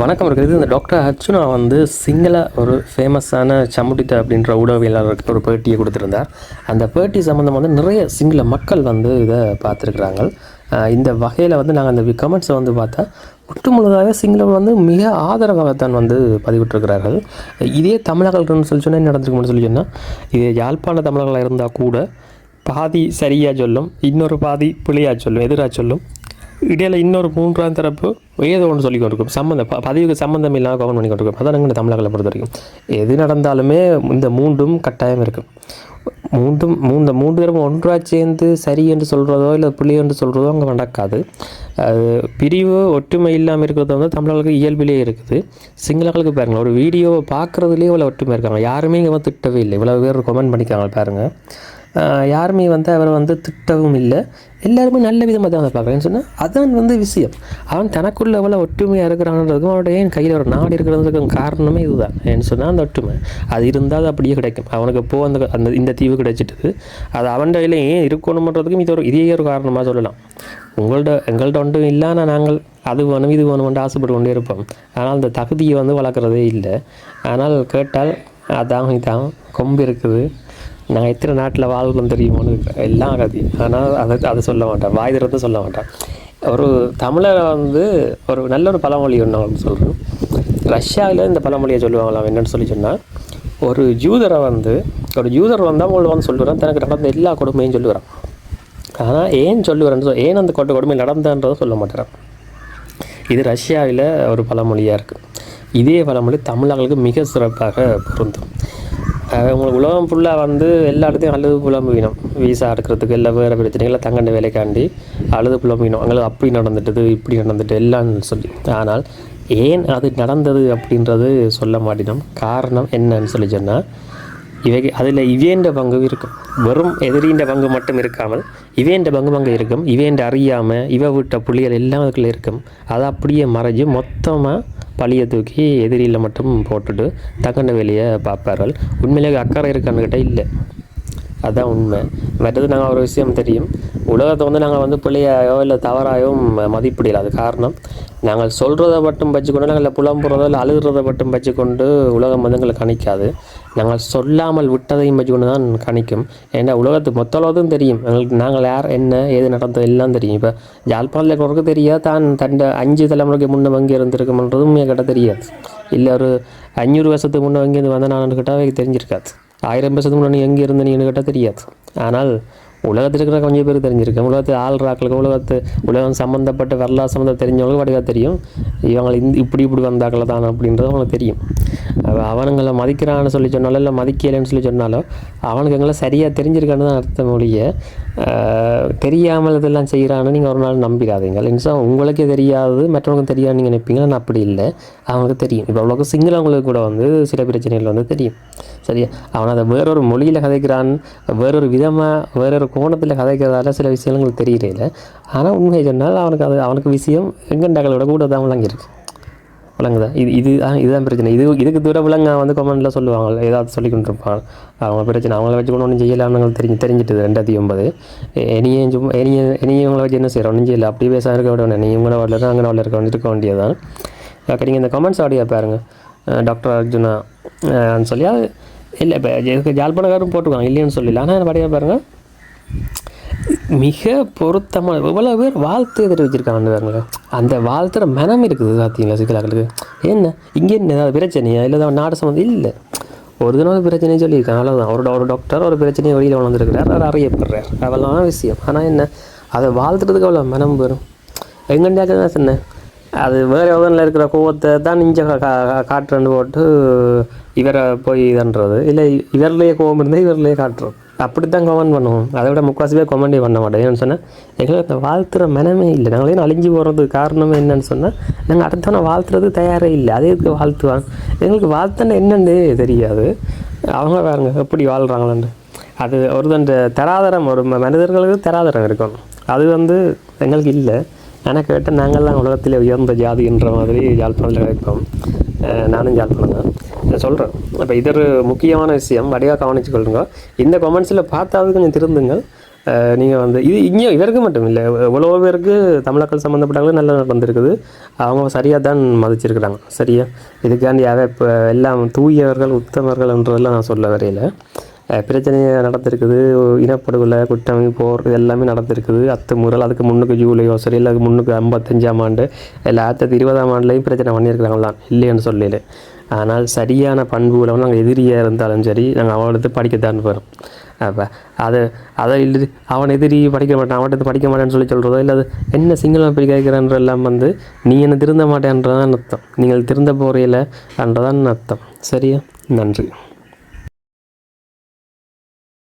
வணக்கம் இருக்கிறது. இந்த டாக்டர் அர்ச்சுனா வந்து சிங்கிளாக ஒரு ஃபேமஸான சமுடித்த அப்படின்ற ஊடகவியலாளருக்கு ஒரு பேட்டியை கொடுத்துருந்தார். அந்த பேட்டி சம்மந்தம் வந்து நிறைய சிங்கள மக்கள் வந்து இதை பார்த்துருக்குறாங்க. இந்த வகையில் வந்து நாங்கள் அந்த கமெண்ட்ஸை வந்து பார்த்தா ஒட்டுமுழுதாக சிங்களம் வந்து மிக ஆதரவாகத்தான் வந்து பதிவிட்டிருக்கிறார்கள். இதே தமிழர்கள்னு சொல்லி சொன்னால் என்ன நடந்திருக்கும்னு சொல்லி சொன்னால் இதே யாழ்ப்பாண தமிழர்களாக இருந்தால் கூட பாதி சரியாக சொல்லும் இன்னொரு பாதி பிள்ளையாக சொல்லும் எதிராக சொல்லும் இடையில இன்னொரு மூன்றாம் தரப்பு ஏதோ ஒன்று சொல்லி கொண்டிருக்கும். சம்மந்தம் ப- பதிவுக்கு சம்மந்தம் இல்லாமல் கவனம் பண்ணி கொண்டிருக்கும். அதான் எங்கள் தமிழர்களை பொறுத்த வரைக்கும். எது நடந்தாலுமே இந்த மூன்றும் கட்டாயம் இருக்கும். மூன்றும் மூன்று மூன்று பேரும் ஒன்றாக சேர்ந்து சரி என்று சொல்கிறதோ இல்லை பிள்ளை என்று சொல்கிறதோ அங்கே நடக்காது. அது பிரிவு ஒற்றுமை இல்லாமல் இருக்கிறது வந்து தமிழர்களுக்கு இயல்பிலே இருக்குது. சிங்களர்களுக்கு பாருங்கள் ஒரு வீடியோவை பார்க்குறதுலேயே இவ்வளோ ஒற்றுமை இருக்காங்க. யாருமே இங்கே வந்து திட்டவே இல்லை. இவ்வளோ பேர் கமெண்ட் பண்ணிக்காங்க பாருங்கள் யாருமே வந்து அவரை வந்து திட்டவும் இல்லை. எல்லாருமே நல்ல விதமாக தான் பார்க்குறேன்னு சொன்னால் அதான் வந்து விஷயம். அவன் தனக்குள்ள எவ்வளோ ஒற்றுமையாக இருக்கிறான்றதுக்கும் அவனோட ஏன் கையில் ஒரு நாடு இருக்கிறதுக்கும் காரணமே இதுதான். ஏன்னு சொன்னால் அந்த ஒற்றுமை. அது இருந்தால் அது அப்படியே கிடைக்கும். அவனுக்கு போ அந்த அந்த இந்த தீவு கிடைச்சிட்டு அது அவன் கையில் ஏன் இருக்கணுமன்றதுக்கும் இது ஒரு இதே ஒரு காரணமாக சொல்லலாம். உங்கள்ட்ட எங்கள்கிட்ட ஒன்றும் இல்லைன்னா நாங்கள் அது வேணும் இது வேணும்னு ஆசைப்பட்டு கொண்டே இருப்போம். ஆனால் அந்த தகுதியை வந்து வளர்க்குறதே இல்லை. ஆனால் கேட்டால் அதான் இதான் கொம்பு இருக்குது. நான் எத்தனை நாட்டில் வாழ்கிறோம் தெரியுமோன்னு எல்லாம் கதி ஆனால் அதை அதை சொல்ல மாட்டேன். வாய் திறந்து சொல்ல மாட்டேன். ஒரு தமிழரை வந்து ஒரு நல்ல ஒரு பழமொழி ஒன்று அவங்களுக்கு சொல்கிறேன் ரஷ்யாவில் இந்த பழமொழியை சொல்லுவாங்களாம் என்னென்னு சொல்லி சொன்னால் ஒரு ஜூதரை வந்து ஒரு ஜூதர் வந்தால் அவங்களை வந்து சொல்லுறான் தனக்கு நடந்த எல்லா கொடுமையும் சொல்லுறான். ஆனால் ஏன் சொல்லுவார்ன்னு சொல் ஏன் அந்த கொட்ட கொடுமை நடந்தன்றதை சொல்ல மாட்டேறான். இது ரஷ்யாவில் ஒரு பழமொழியாக இருக்குது இதே பழமொழி தமிழர்களுக்கு மிக சிறப்பாக பொருந்தும். உங்களுக்கு உலகம் ஃபுல்லாக வந்து எல்லா இடத்தையும் அழுது புலம்புவினோம் வீசா எடுக்கிறதுக்கு எல்லா வேறு பிரச்சனைகளை தங்கண்ட வேலைக்காண்டி அழுது புலம்பினோம் எங்களுக்கு அப்படி நடந்துட்டது இப்படி நடந்துட்டு எல்லாம் சொல்லி. ஆனால் ஏன் அது நடந்தது அப்படின்றது சொல்ல மாட்டினோம். காரணம் என்னன்னு சொல்லி சொன்னால் இவை அதில் இவேண்ட பங்கு இருக்கும். வெறும் எதிரின்ற பங்கு மட்டும் இருக்காமல் இவேண்ட பங்கு பங்கு இருக்கும். இவேண்ட அறியாமல் இவ விட்ட புள்ளிகள் எல்லாம் அதுக்குள்ளே இருக்கும். அதை அப்படியே மறைஞ்சு மொத்தமாக பழியை தூக்கி எதிரியில் மட்டும் போட்டுட்டு தக்கண்ட வேலையை பார்ப்பார்கள். உண்மையிலேயே அக்கறை இருக்கான்னு கேட்டால் இல்லை. அதுதான் உண்மை. மற்றது நாங்கள் ஒரு விஷயம் தெரியும். உலகத்தை வந்து நாங்கள் வந்து பிள்ளையாயோ இல்லை தவறாயோ ம- மதிப்பிடல. அது காரணம் நாங்கள் சொல்கிறத மட்டும் வச்சுக்கொண்டு நாங்கள் புலம்புறதோ இல்லை அழுகிறத மட்டும் வச்சுக்கொண்டு உலகம் வந்து எங்களை கணிக்காது. நாங்கள் சொல்லாமல் விட்டதையும் வச்சுக்கொண்டு தான் கணிக்கும். ஏன்னா உலகத்து மொத்த தெரியும். எங்களுக்கு நாங்கள் யார் என்ன ஏது நடந்தது எல்லாம் தெரியும். இப்போ ஜாழ்ப்பாணத்தில் இருக்கிறவருக்கு தெரியாது. தான் தண்ட அஞ்சு தலைமுறைக்கு முன்னே வங்கி இருந்திருக்குமன்றதும் என்கிட்ட தெரியாது. இல்லை ஒரு அஞ்சூறு வருஷத்துக்கு முன்னே வங்கி இருந்து வந்த நான் கிட்ட தெரிஞ்சிருக்காது. ஆயிரம் வருஷத்துக்கு முன்னாடி எங்கே இருந்த நீன்னு கேட்டால் தெரியாது. ஆனால் உலகத்தில் இருக்கிற கொஞ்சம் பேர் தெரிஞ்சிருக்கேன் உலகத்தில் ஆள்றாக்களுக்கு உலகத்து உலகம் சம்மந்தப்பட்ட வரலாறு சம்மந்தம் தெரிஞ்சவங்களுக்கு வடிவாக தெரியும். இவங்க இந்த இப்படி இப்படி வந்தாக்கள் தான் அப்படின்றது அவங்களுக்கு தெரியும். அவனுங்களை மதிக்கிறான்னு சொல்லி சொன்னாலும் இல்லை மதிக்கலைன்னு சொல்லி சொன்னாலும் அவனுக்கு எங்களை சரியாக தெரிஞ்சிருக்கான்னு தான் அர்த்தம் ஒழிய தெரியாமல் இதெல்லாம் செய்கிறான்னு நீங்கள் ஒரு நாள் நம்பிடாதீங்க. இல்லைங்களா உங்களுக்கே தெரியாது மற்றவங்களுக்கு தெரியாது நீங்கள் நினைப்பீங்க நான் அப்படி இல்லை. அவனுக்கு தெரியும். இப்போ அவ்வளோக்கு சிங்களவங்களுக்கு கூட வந்து சில பிரச்சனைகள் வந்து தெரியும். சரியா? அவன் அதை வேறொரு மொழியில் கதைக்கிறான் வேறொரு விதமாக வேறொரு கோணத்தில் கதைக்கிறதால சில விஷயங்கள் எங்களுக்கு தெரியல ஆனால் உண்மையை சொன்னால் அவனுக்கு அது அவனுக்கு விஷயம் எங்கண்டாக்களோட கூட தான் விளங்கியிருக்கு. விளங்குதா? இது இது தான் இதுதான் பிரச்சனை. இது இதுக்கு தூர விளங்க வந்து கமெண்ட்டில் சொல்லுவாங்க ஏதாவது சொல்லி கொண்டிருப்பாங்க அவங்க பிரச்சனை அவங்கள வச்சு கொண்டு ஒன்றும் செய்யலாம்னு தெரிஞ்சு தெரிஞ்சிட்டு ரெண்டாயிரத்தி ஒன்பது. இனியும் சும்மா இனிய இனியவங்களை வச்சு என்ன செய்கிறோம் ஒன்றும் செய்யலை. அப்படி பேச இருக்க விட நீ இவங்கள வரல அங்கே வரல இருக்க வேண்டிய இருக்க வேண்டியதுதான் ஓகே நீங்கள் இந்த கமெண்ட்ஸ் ஆடியா பாருங்கள் டாக்டர் அர்ஜுனா அஹ் சொல்லி அது இல்லை இப்போ இதுக்கு ஜாழ்ப்பாணக்காரும் போட்டிருக்காங்க இல்லைன்னு சொல்லல. ஆனால் படியா பாருங்கள் மிக பொருத்தமான இவ்வளோ பேர் வாழ்த்து தெரிவிச்சிருக்காங்க பாருங்க. அந்த வாழ்த்துற மனம் இருக்குது பார்த்தீங்களா சிக்கலாக்களுக்கு. என்ன? இங்கே என்ன ஏதாவது பிரச்சனையா? இல்லை ஏதாவது நாடு சம்மந்தம் இல்லை. ஒரு தினம் பிரச்சனையும் சொல்லியிருக்காங்க அவ்வளோதான் ஒரு ஒரு டாக்டர் ஒரு பிரச்சனையை வெளியில் வளர்ந்துருக்கிறார் அவர் அறியப்படுறார். அவ்வளோதான் விஷயம். ஆனால் என்ன? அதை வாழ்த்துறதுக்கு அவ்வளோ மனம் வரும். எங்கண்டியாக்க தான் சொன்னேன்? அது வேறு எவ்வளோல இருக்கிற கோவத்தை தான் இஞ்ச காட்டுறன்னு போட்டு இவரை போய் இதுன்றது. இல்லை இவர்லேயே கோவம் இருந்தால் இவர்லேயே காட்டுறோம் அப்படி தான் கமெண்ட் பண்ணுவோம். அதை விட முக்காசி பேர் கமெண்டே பண்ண மாட்டோம். ஏன்னு சொன்னால் எங்களுக்கு வாழ்த்துற மனமே இல்லை. நாங்களே அழிஞ்சு போகிறதுக்கு காரணமே என்னன்னு சொன்னால் நாங்கள் அடுத்தவனை வாழ்த்துறது தயாரே இல்லை. அதே இதுக்கு வாழ்த்துவாங்க. எங்களுக்கு வாழ்த்தன என்னன்னு தெரியாது. அவங்க பாருங்க எப்படி வாழ்கிறாங்களான்னு அது ஒரு தண்டு தராதரம் ஒரு மனிதர்களுக்கு தராதரம் இருக்கணும். அது வந்து எங்களுக்கு இல்லை. ஆனால் கேட்டால் நாங்கள்லாம் உலகத்தில் உயர்ந்த ஜாதின்ற மாதிரி யாழ்ப்பாணத்தில் கிடைப்போம் நானும் யாழ்ப்பாணம் தான் நான் சொல்கிறேன் அப்போ இது ஒரு முக்கியமான விஷயம். வடிவாக கவனிச்சுக்கொள்ளுங்க இந்த கமெண்ட்ஸில் பார்த்தாவது கொஞ்சம் திருந்துங்க நீங்கள் வந்து இது இங்கே இவருக்கு மட்டும் இல்லை எவ்வளோ பேருக்கு தமிழர்கள் சம்மந்தப்பட்டவங்களும் நல்லா நடந்திருக்குது அவங்க சரியாக தான் மதிச்சிருக்கிறாங்க. சரியா? இதுக்காண்டி அவ இப்போ எல்லாம் தூயவர்கள் உத்தமர்கள்ன்றதெல்லாம் நான் சொல்ல வரையில. பிரச்சனை நடந்திருக்குது. இனப்படுகொலை குற்றம் போர் இது எல்லாமே நடந்திருக்குது அத்துமுறல் அதுக்கு முன்னுக்கு ஜூலையோ சரி இல்லை அதுக்கு முன்னுக்கு ஐம்பத்தஞ்சாம் ஆண்டு இல்லை ஆயிரத்தி இருபதாம் ஆண்டுலேயும் பிரச்சனை பண்ணியிருக்கிறாங்க தான் இல்லைன்னு சொல்லல. ஆனால் சரியான பண்புகளை வந்து நாங்கள் எதிரியாக இருந்தாலும் சரி நாங்கள் அவளுக்கு படிக்கத்தான் வரும் அப்போ அதை அதை இல்லை அவன் எதிரி படிக்க மாட்டான் அவன்கிட்ட படிக்க மாட்டேன்னு சொல்லி சொல்கிறதோ இல்லை அது என்ன சிங்களம் அப்படி கேட்குறான்ற எல்லாம் வந்து நீ என்ன திருந்த மாட்டேன்றதான் அர்த்தம். நீங்கள் திருந்த போறையில் என்றதான் அர்த்தம். சரியா? நன்றி.